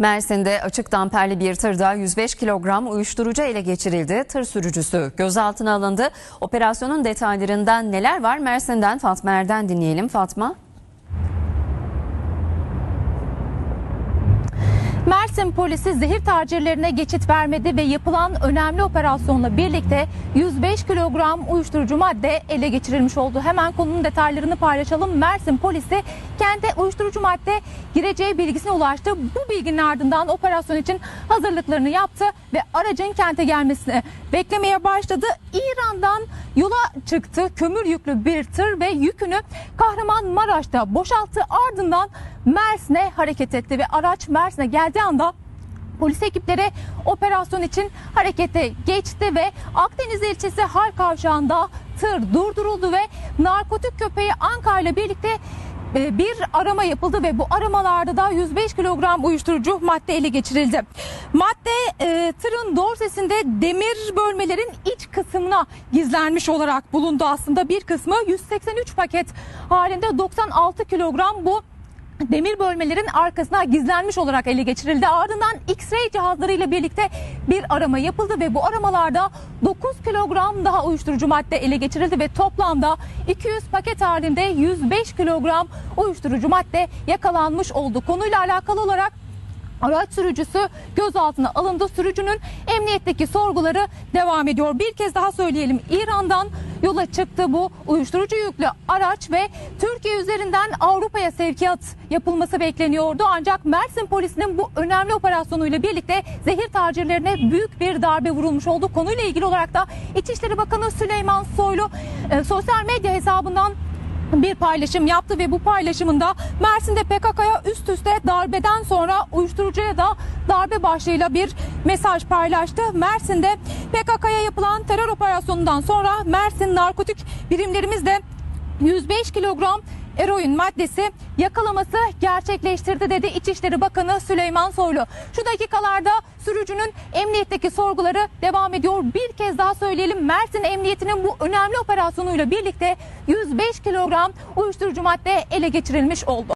Mersin'de açık damperli bir tırda 105 kilogram uyuşturucu ele geçirildi. Tır sürücüsü gözaltına alındı. Operasyonun detaylarından neler var Mersin'den Fatma Er'den dinleyelim. Fatma. Mersin polisi zehir tacirlerine geçit vermedi ve yapılan önemli operasyonla birlikte 105 kilogram uyuşturucu madde ele geçirilmiş oldu. Hemen konunun detaylarını paylaşalım. Mersin polisi kente uyuşturucu madde gireceği bilgisine ulaştı. Bu bilginin ardından operasyon için hazırlıklarını yaptı ve aracın kente gelmesini beklemeye başladı. İran'dan yola çıktı kömür yüklü bir tır ve yükünü Kahramanmaraş'ta boşalttı. Ardından Mersin'e hareket etti ve araç Mersin'e geldiği anda Polis ekipleri operasyon için harekete geçti ve Akdeniz ilçesi Hal Kavşağı'nda tır durduruldu ve narkotik köpeği Anka ile birlikte e, bir arama yapıldı ve bu aramalarda da 105 kilogram uyuşturucu madde ele geçirildi. Madde e, tırın dorsesinde demir bölmelerin iç kısmına gizlenmiş olarak bulundu aslında. Bir kısmı 183 paket halinde 96 kilogram bu demir bölmelerin arkasına gizlenmiş olarak ele geçirildi. Ardından X-ray cihazlarıyla birlikte bir arama yapıldı ve bu aramalarda 9 kilogram daha uyuşturucu madde ele geçirildi ve toplamda 200 paket halinde 105 kilogram uyuşturucu madde yakalanmış oldu. Konuyla alakalı olarak Araç sürücüsü gözaltına alındı. Sürücünün emniyetteki sorguları devam ediyor. Bir kez daha söyleyelim. İran'dan yola çıktı bu uyuşturucu yüklü araç ve Türkiye üzerinden Avrupa'ya sevkiyat yapılması bekleniyordu. Ancak Mersin polisinin bu önemli operasyonuyla birlikte zehir tacirlerine büyük bir darbe vurulmuş oldu. Konuyla ilgili olarak da İçişleri Bakanı Süleyman Soylu e, sosyal medya hesabından bir paylaşım yaptı ve bu paylaşımında Mersin'de PKK'ya üst üste darbeden sonra uyuşturucuya da darbe başlığıyla bir mesaj paylaştı. Mersin'de PKK'ya yapılan terör operasyonundan sonra Mersin narkotik birimlerimizde 105 kilogram eroin maddesi yakalaması gerçekleştirdi dedi İçişleri Bakanı Süleyman Soylu. Şu dakikalarda sürücünün emniyetteki sorguları devam ediyor. Bir kez daha söyleyelim Mersin Emniyeti'nin bu önemli operasyonuyla birlikte 105 kilogram uyuşturucu madde ele geçirilmiş oldu.